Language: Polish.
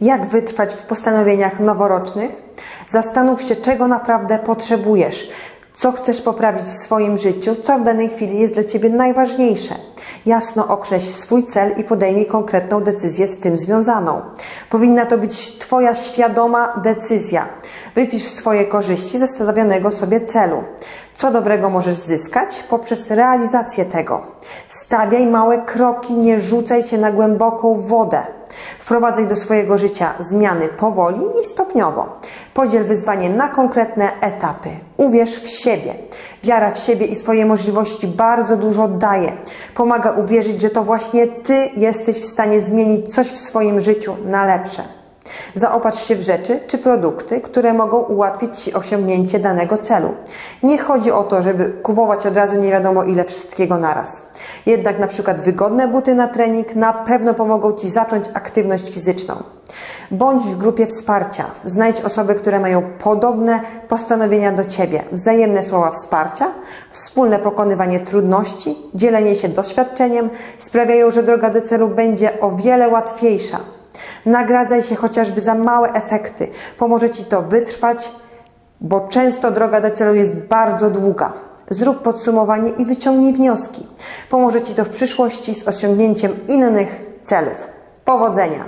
Jak wytrwać w postanowieniach noworocznych? Zastanów się, czego naprawdę potrzebujesz, co chcesz poprawić w swoim życiu, co w danej chwili jest dla Ciebie najważniejsze. Jasno określ swój cel i podejmij konkretną decyzję z tym związaną. Powinna to być Twoja świadoma decyzja. Wypisz swoje korzyści ze stawionego sobie celu. Co dobrego możesz zyskać poprzez realizację tego. Stawiaj małe kroki, nie rzucaj się na głęboką wodę. Wprowadzaj do swojego życia zmiany powoli i stopniowo. Podziel wyzwanie na konkretne etapy. Uwierz w siebie. Wiara w siebie i swoje możliwości bardzo dużo daje. Pomaga uwierzyć, że to właśnie Ty jesteś w stanie zmienić coś w swoim życiu na lepsze. Zaopatrz się w rzeczy czy produkty, które mogą ułatwić Ci osiągnięcie danego celu. Nie chodzi o to, żeby kupować od razu nie wiadomo ile wszystkiego naraz. Jednak na przykład wygodne buty na trening na pewno pomogą Ci zacząć aktywność fizyczną. Bądź w grupie wsparcia. Znajdź osoby, które mają podobne postanowienia do Ciebie. Wzajemne słowa wsparcia, wspólne pokonywanie trudności, dzielenie się doświadczeniem sprawiają, że droga do celu będzie o wiele łatwiejsza. Nagradzaj się chociażby za małe efekty. Pomoże Ci to wytrwać, bo często droga do celu jest bardzo długa. Zrób podsumowanie i wyciągnij wnioski. Pomoże Ci to w przyszłości z osiągnięciem innych celów. Powodzenia!